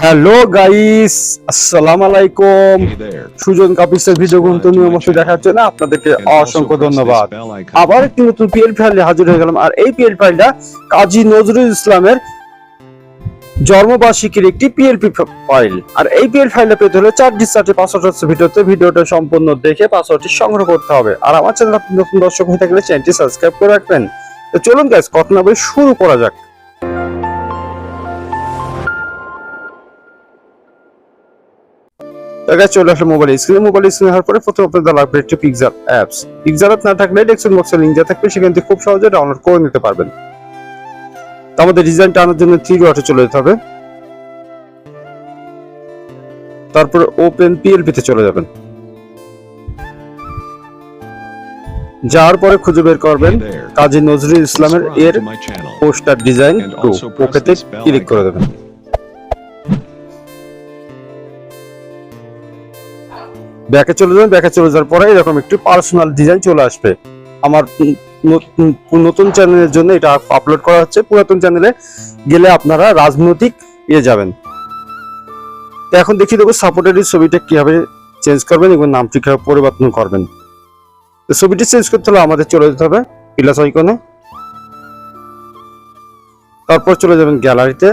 Hello guys আসসালামু আলাইকুম Sujan কাপিসের video কিন্তু নিয়মিত দেখার জন্য আপনাদেরকে অসংখ্য ধন্যবাদ। আবার একটি নতুন পিএল ফাইলে হাজির হয়ে গেলাম। আর এই পিএল ফাইলটা কাজী নজরুল ইসলামের জন্মবার্ষিকীর একটি পিএলপি ফাইল আর এই পিএল ফাইলটা পেতে হলে চার ডিসচার্জে পাসওয়ার্ড হচ্ছে ভিডিওতে। ভিডিওটা সম্পূর্ণ দেখে পাসওয়ার্ডটি সংগ্রহ করতে হবে। আর আমার চ্যানেল আপনি নতুন দর্শক হয়ে থাকলে চ্যানেলটি সাবস্ক্রাইব করে রাখবেন। তো চলুন গাইস কথা না বলে শুরু করা যাক। জায়গায় চলে আসলে মোবাইল স্ক্রিনে মোবাইল স্ক্রিনে হওয়ার পরে প্রথমে আপনাদের লাগবে একটি পিকজার অ্যাপস পিকজার অ্যাপ না থাকলে ডেস্কটপ বক্সে লিঙ্ক দেওয়া থাকবে সেখান থেকে খুব সহজে ডাউনলোড করে নিতে পারবেন। তো আমাদের ডিজাইনটা আনার জন্য থ্রি ডটে চলে যেতে হবে। তারপরে ওপেন পিএলপি তে চলে যাবেন। যাওয়ার পরে খুঁজে বের করবেন কাজী নজরুল ইসলামের এর পোস্টার ডিজাইন টু ওকেতে ক্লিক করে দেবেন। ব্যাকে চলে যাবেন, ব্যাকে চলে যাওয়ার পরে এরকম একটি পার্সোনাল ডিজাইন চলে আসবে। আমার নতুন চ্যানেলের জন্য এটা আপলোড করা হচ্ছে। পুরাতন চ্যানেলে গেলে আপনারা রাজনৈতিক ইয়ে যাবেন। এখন দেখিয়ে দেবো সাপোর্টের ছবিটা কীভাবে চেঞ্জ করবেন এবং নামটি কীভাবে পরিবর্তন করবেন। তো ছবিটি চেঞ্জ করতে হলে আমাদের চলে যেতে হবে প্লাস আইকনে তারপর চলে যাবেন গ্যালারিতে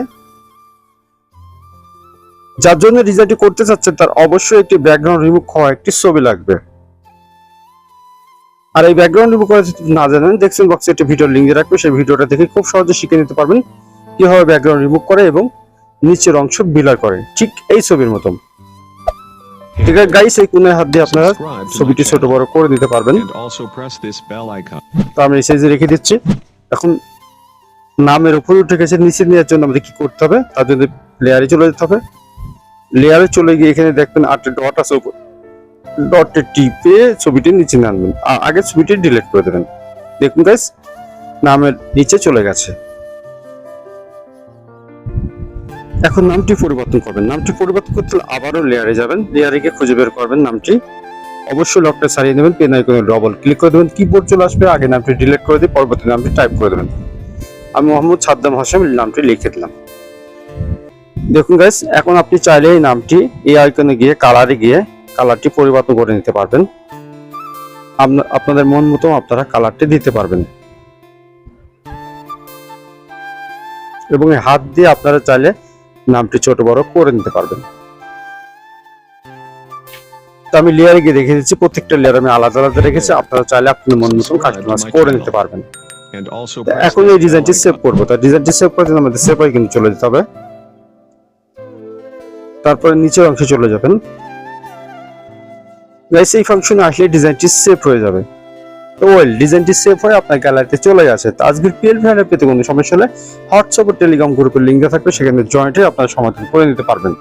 যার জন্য ডিজাইনটি করতে চাচ্ছেন তার অবশ্যই একটি ব্যাকগ্রাউন্ড রিমুভ হওয়া একটি ছবি লাগবে। আর এই ব্যাকগ্রাউন্ড রিমুভ করা না জানেন দেখছেন বক্সে একটি ভিডিও লিঙ্ক দিয়ে রাখবে সেই ভিডিওটা দেখে খুব সহজে শিখে নিতে পারবেন কীভাবে ব্যাকগ্রাউন্ড রিমুভ করে এবং নিচের অংশ বিলার করে। ঠিক এই ছবির মতন। ঠিক আছে গাইস এই কোণে হাত দিয়ে আপনারা ছবিটি ছোট বড় করে দিতে পারবেন. তো আমি এই সাইজে রেখে দিচ্ছি। এখন নামের উপরে উঠে গেছে নিচে নেওয়ার জন্য আমাদের কি করতে হবে? তার জন্য লেয়ারে চলে যেতে হবে। লেয়ারে চলে গিয়ে এখানে দেখবেন আটটা ডট আছে উপর। ডটে টিপে ছবিটি নিচে নামবেন। আর আগে ছবিটি ডিলিট করে দেবেন। দেখুন গাইস নামের নিচে চলে গেছে। এখন নামটি পরিবর্তন করবেন। নামটি পরিবর্তন করতে আবারও লেয়ারে যাবেন। লেয়ারে গিয়ে খুঁজে বের করবেন নামটি। অবশ্যই লকটা সারিয়ে নেবেন পেন আইকনে ডবল ক্লিক করে দেবেন। কিবোর্ড চলে আসবে, আগে নামটি ডিলিট করে দিয়ে পরবর্তী নামটি টাইপ করে দেবেন। আমি মোহাম্মদ সাদ্দাম হাসাম নামটি লিখে দিলাম। দেখুন গাইস এখন আপনি চাইলে এই নামটি এই আইকনে গিয়ে কালারে গিয়ে কালারটি পরিবর্তন করে নিতে পারবেন। আপনাদের মন মতো আপনারা কালারটি দিতে পারবেন। এবং এই হাত দিয়ে আপনারা চাইলে নামটি ছোট বড় করে নিতে পারবেন। তো আমি লেয়ারে গিয়ে রেখে দিচ্ছি প্রত্যেকটা লেয়ার আমি আলাদা আলাদা রেখেছি আপনারা চাইলে আপনার মন মতন কাস্টমাইজ করে নিতে পারবেন। তো এখন এই ডিজাইনটি সেভ করব। তার ডিজাইনটি সেভ করার জন্য আমাদের সেভ কিন্তু চলে যেতে হবে। তারপরে নিচের অংশে চলে যাবেন। গাইস এই ফাংশনে আসলে ডিজাইনটি সেভ হয়ে যাবে। তো ওয়েল ডিজাইনটি সেভ হয়ে আপনার গ্যালারিতে চলে গেছে তো আজকের পিএল ভ্যানের পেতে কোনো সমস্যা হলে হোয়াটসঅ্যাপ ও টেলিগ্রাম গ্রুপের লিঙ্ক থাকবে। সেখানে জয়েন্টে আপনারা সমাধান করে নিতে পারবেন।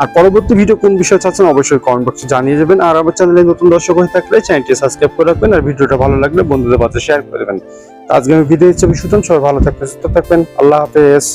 আর পরবর্তী ভিডিও কোন বিষয়ে চাচ্ছেন অবশ্যই কমেন্ট বক্সে জানিয়ে দেবেন। আর আমার চ্যানেলে নতুন দর্শক হয়ে থাকলে চ্যানেলটি সাবস্ক্রাইব করে রাখবেন আর ভিডিওটা ভালো লাগলে বন্ধুদের মাঝে শেয়ার করে দেবেন। তো আজকে আমি দিচ্ছি আমি সুতন সবাই ভালো থাকবেন, সুস্থ থাকবেন। আল্লাহ হাফেজ।